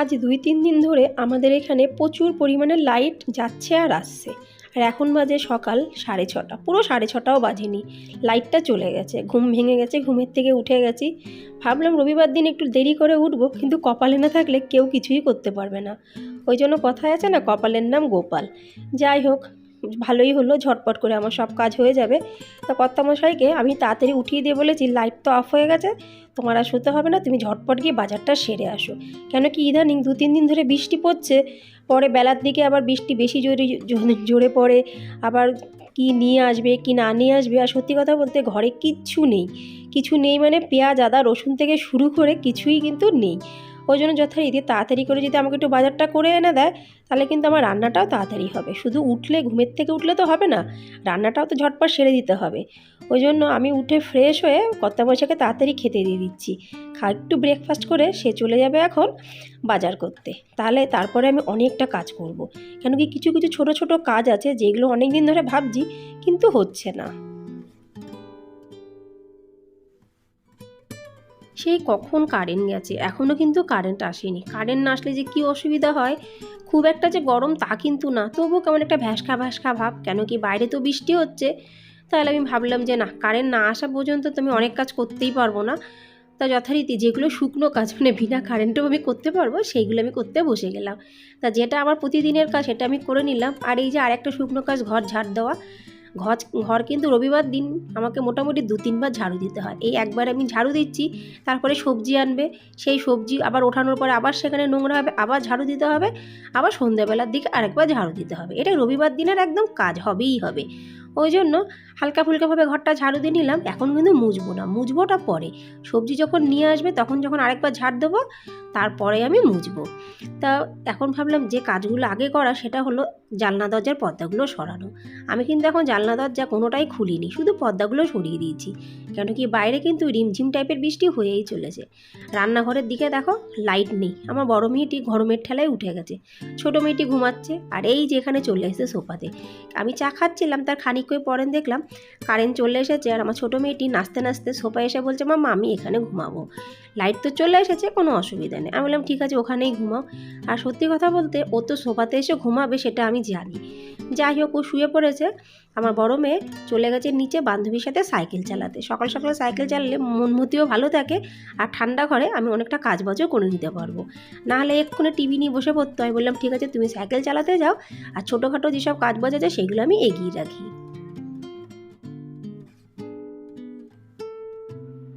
আজ দুই তিন দিন ধরে আমাদের এখানে প্রচুর পরিমাণে লাইট যাচ্ছে আর আসছে। আর এখন বাজে সকাল সাড়ে ছটা। পুরো সাড়ে ছটাও বাজেনি। লাইটটা চলে গেছে। ঘুম ভেঙে গেছে, ঘুমের থেকে উঠে গেছি। ভাবলাম রবিবার দিন একটু দেরি করে উঠব, কিন্তু কপালে না থাকলে কেউ কিছুই করতে পারবে না। ওই জন্য কথায় আছে না, কপালের নাম গোপাল। যাই হোক ভালোই হলো, ঝটপট করে আমার সব কাজ হয়ে যাবে। তা কর্তামশাইকে আমি তাড়াতাড়ি উঠিয়ে দিয়ে বলেছি লাইট তো অফ হয়ে গেছে, তোমার আর শুতে হবে না, তুমি ঝটপট গিয়ে বাজারটা সেরে আসো। কেন কি ইদানিং দু তিন দিন ধরে বৃষ্টি পড়ছে, পরে বেলার দিকে আবার বৃষ্টি বেশি জোরে জোরে পড়ে, আবার কি নিয়ে আসবে, কি না নিয়ে আসবে, আর সত্যি কথা বলতে ঘরে কিচ্ছু নেই। কিছু নেই মানে পেঁয়াজ, আদা, রসুন থেকে শুরু করে কিছুই কিন্তু নেই। ওই জন্য যথারীতি তাড়াতাড়ি করে যদি আমাকে একটু বাজারটা করে এনে দেয়, তাহলে কিন্তু আমার রান্নাটাও তাড়াতাড়ি হবে। শুধু উঠলে, ঘুমের থেকে উঠলে তো হবে না, রান্নাটাও তো ঝটপট সেরে দিতে হবে। ওই জন্য আমি উঠে ফ্রেশ হয়ে কর্তামশাকে তাড়াতাড়ি খেতে দিয়ে দিচ্ছি। খা, একটু ব্রেকফাস্ট করে সে চলে যাবে এখন বাজার করতে। তাহলে তারপরে আমি অনেকটা কাজ করব। কেন কি কিছু কিছু ছোট ছোট কাজ আছে যেগুলো অনেক দিন ধরে ভাবছি, কিন্তু হচ্ছে না। সেই কখন কারেন্ট গেছে? এখনও কিন্তু কারেন্ট আসেনি। কারেন্ট না আসলে যে কী অসুবিধা হয়? খুব একটা যে গরম তা কিন্তু না। তবুও কেমন একটা ভ্যাসকা ভ্যাসকা ভাব। কেন কি বাইরে তো বৃষ্টি হচ্ছে। তাহলে আমি ভাবলাম যে না কারেন্ট না আসা পর্যন্ত তো আমি অনেক কাজ করতেই পারব না। তা যথারীতি যেগুলো শুকনো কাজ মানে বিনা কারেন্টেও আমি করতে পারব, সেইগুলো আমি করতে বসে গেলাম। তা যেটা আমার প্রতিদিনের কাজ, সেটা আমি করে নিলাম। আর এই যে আরেকটা শুকনো কাজ, ঘর ঝাড় দেওয়া ঘর ঘর কিন্তু রবিবার দিন আমাকে মোটামুটি দু তিনবার ঝাড়ু দিতে হয়। এই একবার আমি ঝাড়ু দিচ্ছি, তারপরে সবজি আনবে। সেই সবজি আবার ওঠানোর পরে আবার সেখানে নোংরা হবে, আবার ঝাড়ু দিতে হবে, আবার সন্ধ্যাবেলার দিকে আরেকবার ঝাড়ু দিতে হবে। এটা রবিবার দিনের একদম কাজ, হবেই হবে। ওই জন্য হালকা ফুলকাভাবে ঘরটা ঝাড়ু দিয়ে নিলাম, এখন কিন্তু মুছবো না। মুছবোটা পরে। সবজি যখন নিয়ে আসবে, তখন যখন আরেকবার ঝাড় দেবো, তারপরে আমি মুছবো। তা এখন ভাবলাম যে কাজগুলো আগে করা, সেটা হলো জানলা দরজার পর্দাগুলো সরানো আমি কিন্তু এখন জানলা দরজা কোনোটাই খুলিনি, শুধু পর্দাগুলো সরিয়ে দিয়েছি। কেন কি বাইরে কিন্তু রিমঝিম টাইপের বৃষ্টি হয়েই চলেছে। রান্নাঘরের দিকে দেখো, লাইট নেই। আমার বড় মেয়েটি গরমের ঠেলায় উঠে গেছে। ছোটো মেয়েটি ঘুমাচ্ছে আর এই যেখানে চলে এসেছে সোফাতে। আমি চা খাচ্ছিলাম, তার খানিক করে পরেন দেখলাম, কারেন্ট চলে এসেছে আর আমার ছোটো মেয়েটি নাচতে নাচতে সোফায় এসে বলছে মা, আমি এখানে ঘুমাবো। লাইট তো চলে এসেছে, কোনো অসুবিধা নেই। আমি বললাম, ঠিক আছে, ওখানেই ঘুমাও। আর সত্যি কথা বলতে, ও তো সোফাতে এসে ঘুমাবে, সেটা আমি জানি। যাই হোক, ও শুয়ে পড়েছে। আমার বড় মেয়ে চলে গেছে নিচে বান্ধবীর সাথে সাইকেল চালাতে। সকাল সকাল সাইকেল চালালে মনমতিও ভালো থাকে আর ঠান্ডা ঘরে আমি অনেকটা কাজ বাজও করে নিতে পারব। নাহলে এক্ষুনি টিভি নিয়ে বসে পড়তে হয়। বললাম, ঠিক আছে, তুমি সাইকেল চালাতে যাও আর ছোটোখাটো যেসব কাজ বাজ আছে সেগুলো আমি এগিয়ে রাখি।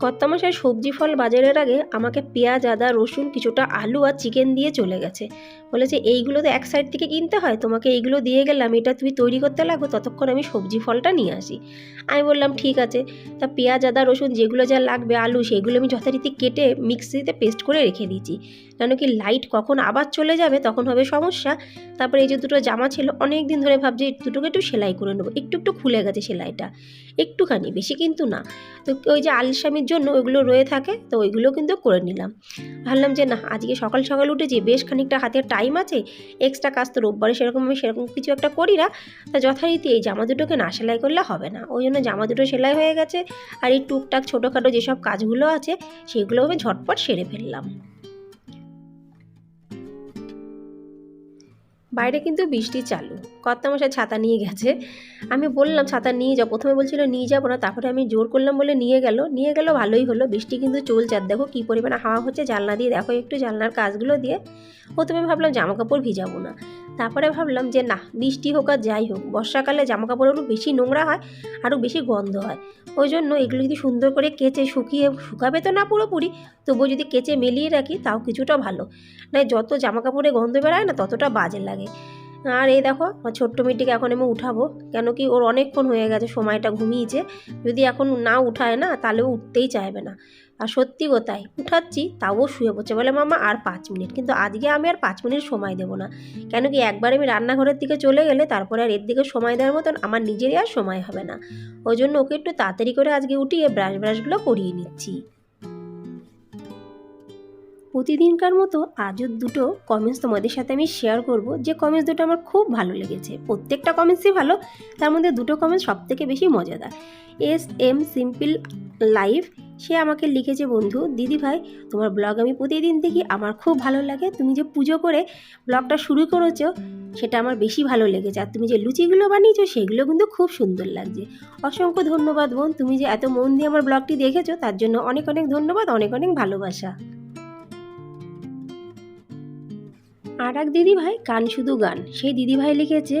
কর্তামশাই সবজি ফল বাজারের আগে আমাকে পেঁয়াজ, আদা, রসুন, কিছুটা আলু আর চিকেন দিয়ে চলে গেছে। বলেছে এইগুলো তো এক সাইড থেকে কিনতে হয়, তোমাকে এইগুলো দিয়ে গেলাম, এটা তুমি তৈরি করতে লাগো, ততক্ষণ আমি সবজি ফলটা নিয়ে আসি। আমি বললাম, ঠিক আছে। তা পেঁয়াজ, আদা, রসুন যেগুলো যা লাগবে, আলু, সেগুলো আমি যথারীতি কেটে মিক্সিতে পেস্ট করে রেখে দিয়েছি। কেন কি লাইট কখন আবার চলে যাবে, তখন হবে সমস্যা। তারপরে এই যে দুটো জামা ছিল অনেক দিন ধরে ভাবছি দুটোকে একটু সেলাই করে নেব। একটু একটু খুলে গেছে সেলাইটা। একটুখানি, বেশি কিন্তু না। তো ওই যে আলসামির জন্য ওইগুলো রয়ে থাকে, তো ওইগুলো কিন্তু করে নিলাম। ভাবলাম যে না, আজকে সকাল সকাল উঠেছি, বেশ খানিকটা হাতে টাইম আছে এক্সট্রা কাজ তো রোববারে সেরকম আমি সেরকম কিছু একটা করি না, তা যথারীতি এই জামা দুটোকে না সেলাই করলে হবে না। ওই জন্য জামা দুটো সেলাই হয়ে গেছে, আর এই টুকটাক ছোটোখাটো যেসব কাজগুলো আছে, সেগুলো আমি ঝটপট সেরে ফেললাম। বাইরে কিন্তু বৃষ্টি চালু। কর্তামশাই ছাতা নিয়ে গেছে। আমি বললাম, ছাতা নিয়ে যাও। প্রথমে বলছিল, নিয়ে যাব না। তারপরে আমি জোর করলাম বলে, নিয়ে গেল। নিয়ে গেল ভালোই হলো। বৃষ্টি কিন্তু চলছে। আর দেখো কী পরিমাণে হাওয়া হচ্ছে। জানলা দিয়ে দেখো একটু জানলার কাজগুলো দিয়ে। প্রথমে ভাবলাম জামা কাপড় ভিজাবো না। তারপরে ভাবলাম যে না, বৃষ্টি হোক আর যাই হোক, বর্ষাকালে জামা কাপড় একটু বেশি নোংরা হয়, আরও বেশি গন্ধ হয়। ওই জন্য এগুলো যদি সুন্দর করে কেচে শুকিয়ে শুকাবে তো না পুরোপুরি, তবুও যদি কেচে মেলিয়ে রাখি তাও কিছুটা ভালো। নয় যত জামা কাপড়ে গন্ধ বেড়ায় না, ততটা বাজে লাগে। আর এই দেখো, আমার ছোট্ট মেয়েটিকে এখন আমি উঠাবো, কেন কি ওর অনেকক্ষণ হয়ে গেছে, সময়টা ঘুমিয়েছে। যদি এখন না উঠায় না, তাহলে উঠতেই চাইবে না। আর সত্যি কোথায় উঠাচ্ছি তাও শুয়ে পড়ছে। বলে, মামা, আর পাঁচ মিনিট। কিন্তু আজকে আমি আর পাঁচ মিনিট সময় দেবো না। কেন কি একবার আমি রান্নাঘরের দিকে চলে গেলে তারপরে আর এর দিকে সময় দেওয়ার মতন আমার নিজেরই আর সময় হবে না। ওই জন্য ওকে একটু তাড়াতাড়ি করে আজকে উঠিয়ে ব্রাশ ব্রাশগুলো করিয়ে নিচ্ছি। প্রতিদিনকার মতো আজও দুটো কমেন্টস তোমাদের সাথে আমি শেয়ার করব। যে কমেন্টস দুটো আমার খুব ভালো লেগেছে। প্রত্যেকটা কমেন্টসই ভালো, তার মধ্যে দুটো কমেন্টস সব থেকে বেশি মজাদার। এস এম সিম্পল লাইফ সে আমাকে লিখেছে, বন্ধু, দিদি ভাই, তোমার ব্লগ আমি প্রতিদিন দেখি, আমার খুব ভালো লাগে। তুমি যে পুজো করে ব্লগটা শুরু করেছ, সেটা আমার বেশি ভালো লেগেছে। আর তুমি যে লুচিগুলো বানিয়েছো, সেগুলো কিন্তু খুব সুন্দর লাগছে। অসংখ্য ধন্যবাদ, বোন। তুমি যে এত মন দিয়ে আমার ব্লগটি দেখেছ, তার জন্য অনেক অনেক ধন্যবাদ, অনেক অনেক ভালোবাসা। আর এক দিদিভাই গান শুধু গান। সেই দিদিভাই লিখেছে,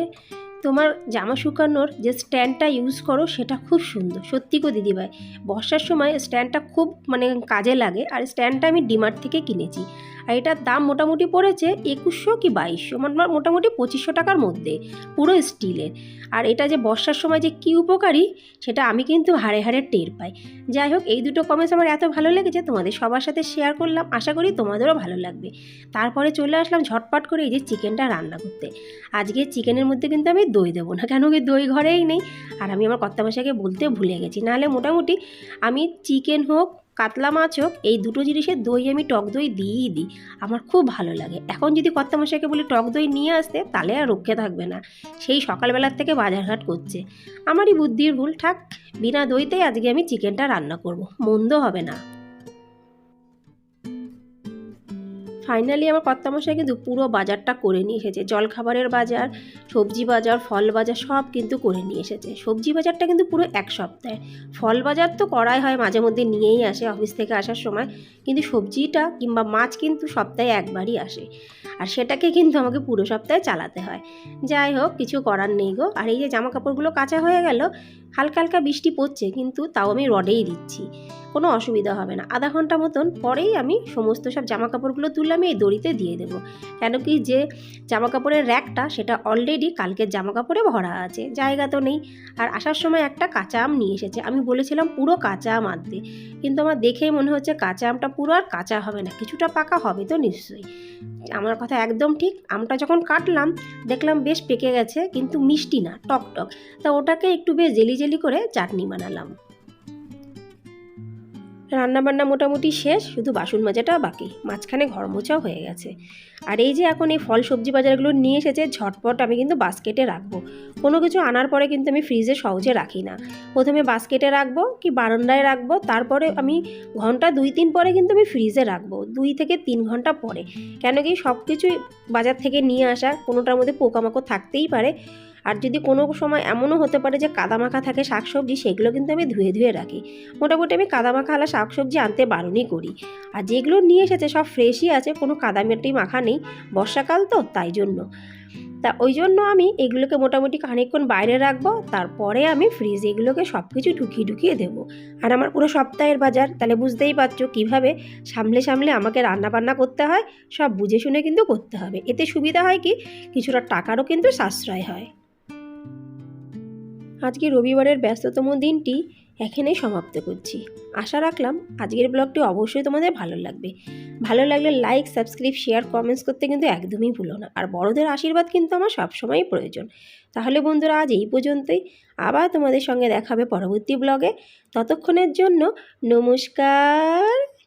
তোমার জামা শুকানোর যে স্ট্যান্ডটা ইউজ করো, সেটা খুব সুন্দর। সত্যি গো দিদিভাই, বর্ষার সময় স্ট্যান্ডটা খুব মানে কাজে লাগে, আর স্ট্যান্ডটা আমি ডিমার্ট থেকে কিনেছি। আর এটার দাম মোটামুটি পড়েছে একুশশো কি বাইশশো মানে মোটামুটি পঁচিশশো টাকার মধ্যে, পুরো স্টিলের। আর এটা যে বর্ষার সময় যে কী উপকারী, সেটা আমি কিন্তু হাড়ে হাড়ে টের পাই। যাই হোক, এই দুটো কমেন্টস আমার এত ভালো লেগেছে, তোমাদের সবার সাথে শেয়ার করলাম, আশা করি তোমাদেরও ভালো লাগবে। তারপরে চলে আসলাম ঝটপট করে এই যে চিকেনটা রান্না করতে। আজকে চিকেনের মধ্যে কিন্তু আমি দই দেবো না, কেন কি দই ঘরেই নেই। আর আমি আমার কর্তামশাইকে বলতে ভুলে গেছি। নাহলে মোটামুটি আমি চিকেন হোক কাতলা মাছ হোক এই দুটো জিনিসের দই আমি টক দই দিয়েই দিই। আমার খুব ভালো লাগে। এখন যদি কর্তামশাইকে বলি টক দই নিয়ে আসতে, তাহলে আর রক্ষে থাকবে না। সেই সকালবেলার থেকে বাজারঘাট করছে। আমারই বুদ্ধির ভুল। ঠাক বিনা দইতেই আজকে আমি চিকেনটা রান্না করব। মন্দ হবে না। ফাইনালি আমার কর্তামশাই কিন্তু পুরো বাজারটা করে নিয়ে এসেছে। জলখাবারের বাজার, সবজি বাজার, ফল বাজার সব কিন্তু করে নিয়ে এসেছে। সবজি বাজারটা কিন্তু পুরো এক সপ্তাহে। ফল বাজার তো করাই হয়, মাঝে মধ্যে নিয়েই আসে অফিস থেকে আসার সময়। কিন্তু সবজিটা কিংবা মাছ কিন্তু সপ্তাহে একবারই আসে। আর সেটাকে কিন্তু আমাকে পুরো সপ্তাহে চালাতে হয়। যাই হোক, কিছু করার নেই গো। আর এই যে জামা কাপড়গুলো কাঁচা হয়ে গেল, হালকা হালকা বৃষ্টি পড়ছে, কিন্তু তাও আমি রডেই দিচ্ছি। কোনো অসুবিধা হবে না। আধা ঘণ্টা মতন পরেই আমি সমস্ত সব জামা কাপড়গুলো তুলে আমি এই দড়িতে দিয়ে দেবো। কেন কি যে জামা কাপড়ের র্যাকটা সেটা অলরেডি কালকের জামা কাপড়ে ভরা আছে, জায়গা তো নেই। আর আসার সময় একটা কাঁচা আম নিয়ে এসেছে। আমি বলেছিলাম পুরো কাঁচা আম আনতে। কিন্তু আমার দেখেই মনে হচ্ছে কাঁচা আমটা পুরো আর কাঁচা হবে না। কিছুটা পাকা হবে তো নিশ্চয়ই। আমার কথা একদম ঠিক। আমটা যখন কাটলাম, দেখলাম বেশ পেকে গেছে, কিন্তু মিষ্টি না টক টক তা ওটাকে একটু বেশ জেলি জেলি করে চাটনি বানালাম। রান্নাবান্না মোটামুটি শেষ, শুধু বাসন মাজাটা বাকি। মাঝখানে ঘর মোছাও হয়ে গেছে। আর এই যে এখন এই ফল সবজি বাজারগুলো নিয়ে এসেছে, ঝটপট আমি কিন্তু বাস্কেটে রাখব। কোনো কিছু আনার পরে কিন্তু আমি ফ্রিজে সহজে রাখি না। প্রথমে বাস্কেটে রাখব কি বারান্দায় রাখব, তারপরে আমি ঘণ্টা দুই তিন পরে কিন্তু আমি ফ্রিজে রাখব, দুই থেকে তিন ঘণ্টা পরে। কেন কি সব কিছুই বাজার থেকে নিয়ে আসা, কোনোটার মধ্যে পোকামাকড় থাকতেই পারে। আর যদি কোনো সময় এমনও হতে পারে যে কাদামাখা থাকে শাকসবজি, সেগুলো কিন্তু আমি ধুয়ে ধুয়ে রাখি। মোটামুটি আমি কাদামাখা আলা শাকসবজি আনতে বারণই করি। আর যেগুলো নিয়ে এসেছে সব ফ্রেশই আছে, কোনো কাদামাটি মাখা নেই। বর্ষাকাল তো, তাই জন্য। তা ওই জন্য আমি এগুলোকে মোটামুটি খানিকক্ষণ বাইরে রাখব, তারপরে আমি ফ্রিজে এগুলোকে সব কিছু ঢুকিয়ে ঢুকিয়ে দেবো। আর আমার পুরো সপ্তাহের বাজার, তাহলে বুঝতেই পারছ কীভাবে সামলে সামলে আমাকে রান্না বান্না করতে হয়, সব বুঝে শুনে কিন্তু করতে হবে। এতে সুবিধা হয় কি? কিছুটা টাকারও কিন্তু সাশ্রয় হয়। আজকে রবিবারের ব্যস্ততম দিনটি এখানেই সমাপ্ত করছি। আশা রাখলাম আজকের ব্লগটি অবশ্যই তোমাদের ভালো লাগবে। ভালো লাগলে লাইক সাবস্ক্রাইব শেয়ার কমেন্টস করতে কিন্তু একদমই ভুলো না। আর বড়দের আশীর্বাদ কিন্তু আমার সবসময়ই প্রয়োজন। তাহলে বন্ধুরা আজ এই পর্যন্তই। আবার তোমাদের সঙ্গে দেখাবে পরবর্তী ব্লগে। ততক্ষণের জন্য নমস্কার।